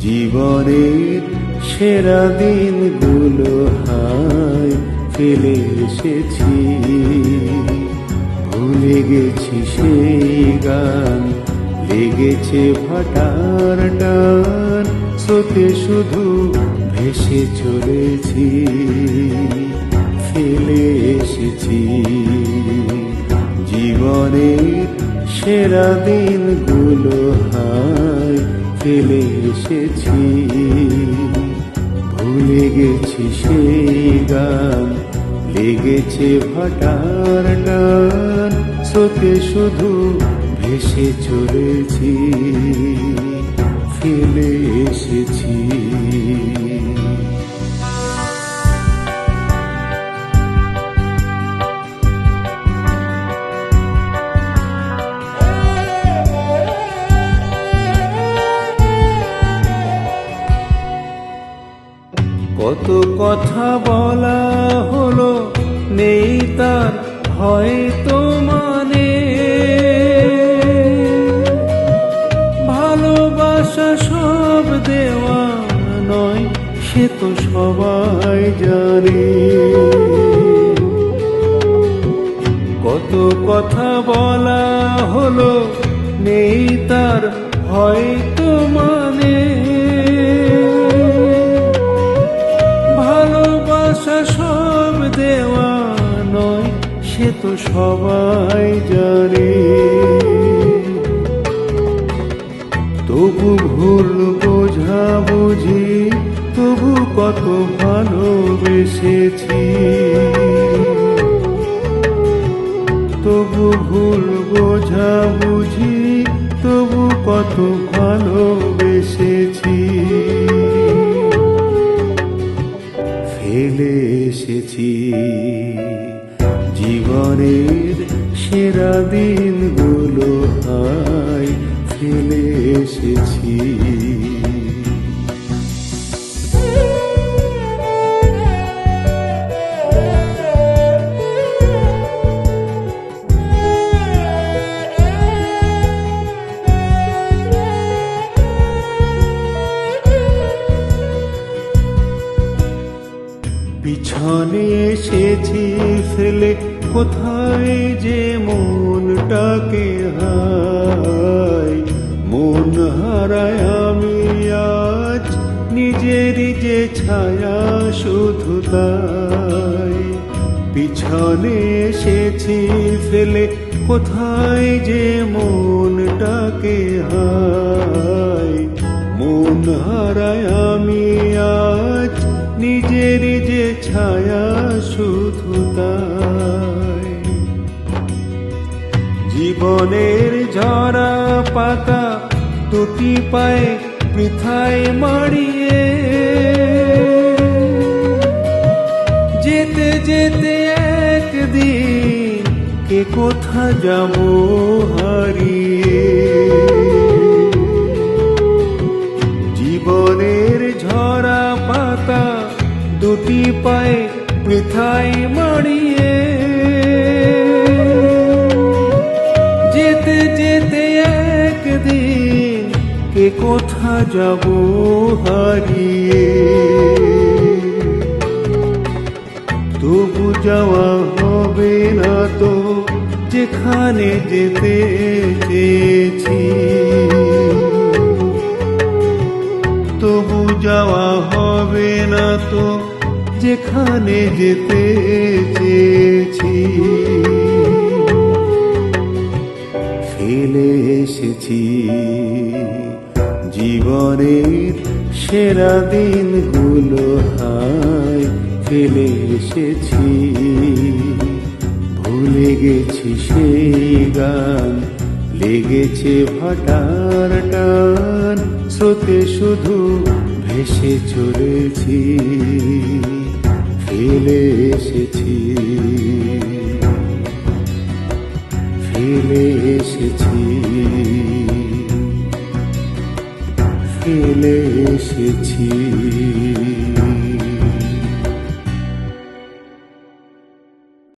জীবনের সেরা দিনগুলো হায় ফেলে এসেছি। ভুলে গেছি সেই গান, লেগেছে ভাটার টান, স্রোতে শুধু ভেসে চলেছি, ফেলে এসেছি। জীবনের সেরা দিনগুলো হায় ফেলে এসেছি, ভুলে গেছি সেই গান। লেগেছে ভাটার টান, স্রোতে শুধু ভেসে চলেছি, ফেলে এসেছি। কত কথা বলা হলো, নেই তার হয়তো মানে। ভালোবাসা সব দেওয়া নয়, সে তো সবাই জানে। কত কথা বলা হলো, নেই তার হয়তো মানে। তো সবাই জানে। তবু ভুল বোঝা বুঝি, তবু কত ভালোবেসেছি। তবু ভুল বোঝা বুঝি, তবু কত ভালোবেসেছি সেরা দিনগুলো হায় ফেলে এসেছি। পিছনে এসেছি ফেলে কোথায় যে মনটাকে হায়, মন হারায় আমি আজ, নিজেরই যে ছায়া শুধু তাই। পিছনে এসেছি ফেলে, কোথায় যে মনটাকে হায়, মন হারায় আমি আজ, নিজেরই যে ছায়া শুধু তাই। জীবনের ঝরা পাতা দুটি পায়ে পৃথায় মারিয়ে যেতে যেতে একদিন কে কোথা যাব হারিয়ে। জীবনের ঝরা পাতা দুটি পায়ে পৃথায় মারিয়ে একদিন কে কোথা যাব হারিয়ে? তবু যাওয়া হবে না তো যেখানে যেতে চেয়েছি। তবু যাওয়া হবে না তো যেখানে যেতে চেয়েছি। এসেছি। জীবনের সেরা দিনগুলো হায় ফেলে এসেছি। ভুলে গেছি সেই গান, লেগেছে ভাটার টান, স্রোতে শুধু ভেসে চলেছি। ফেলে এসেছি। ফেলে এসেছি।